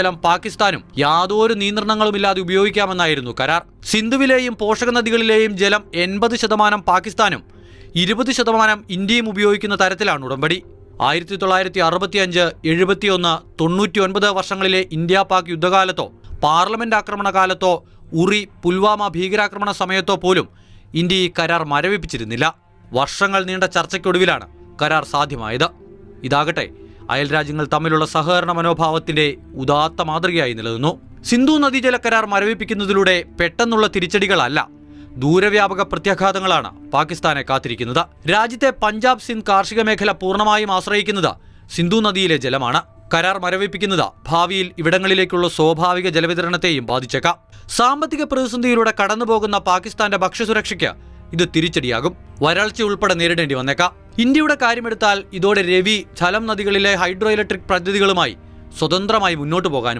ജലം പാകിസ്ഥാനും യാതൊരു നിയന്ത്രണങ്ങളുമില്ലാതെ ഉപയോഗിക്കാമെന്നായിരുന്നു കരാർ. സിന്ധുവിലെയും പോഷക നദികളിലെയും ജലം എൺപത് ശതമാനം പാകിസ്ഥാനും ഇരുപത് ശതമാനം ഇന്ത്യയും ഉപയോഗിക്കുന്ന തരത്തിലാണ് ഉടമ്പടി. ആയിരത്തി തൊള്ളായിരത്തി അറുപത്തി അഞ്ച് എഴുപത്തിയൊന്ന് തൊണ്ണൂറ്റി ഒൻപത് വർഷങ്ങളിലെ ഇന്ത്യ പാക് യുദ്ധകാലത്തോ പാർലമെന്റ് ആക്രമണകാലത്തോ ഉറി പുൽവാമ ഭീകരാക്രമണ സമയത്തോ പോലും ഇന്ത്യ ഈ കരാർ മരവിപ്പിച്ചിരുന്നില്ല. വർഷങ്ങൾ നീണ്ട ചർച്ചയ്ക്കൊടുവിലാണ് കരാർ സാധ്യമായത്. ഇതാകട്ടെ അയൽരാജ്യങ്ങൾ തമ്മിലുള്ള സഹകരണ മനോഭാവത്തിന്റെ ഉദാത്ത മാതൃകയായി നിലനിന്നു. സിന്ധു നദീജല കരാർ മരവിപ്പിക്കുന്നതിലൂടെ പെട്ടെന്നുള്ള തിരിച്ചടികളല്ല ദൂരവ്യാപക പ്രത്യാഘാതങ്ങളാണ് പാകിസ്ഥാനെ കാത്തിരിക്കുന്നത്. രാജ്യത്തെ പഞ്ചാബ് സിന്ധ് കാർഷിക മേഖല പൂർണമായും ആശ്രയിക്കുന്നത് സിന്ധു നദിയിലെ ജലമാണ്. കരാർ മരവിപ്പിക്കുന്നത് ഭാവിയിൽ ഇവിടങ്ങളിലേക്കുള്ള സ്വാഭാവിക ജലവിതരണത്തെയും ബാധിച്ചേക്കാം. സാമ്പത്തിക പ്രതിസന്ധിയിലൂടെ കടന്നുപോകുന്ന പാകിസ്ഥാന്റെ ഭക്ഷ്യസുരക്ഷയ്ക്ക് ഇത് തിരിച്ചടിയാകും. വരൾച്ച ഉൾപ്പെടെ നേരിടേണ്ടി വന്നേക്കാം. ഇന്ത്യയുടെ കാര്യമെടുത്താൽ ഇതോടെ രവി ഝലം നദികളിലെ ഹൈഡ്രോ ഇലക്ട്രിക് പദ്ധതികളുമായി സ്വതന്ത്രമായി മുന്നോട്ടു പോകാനും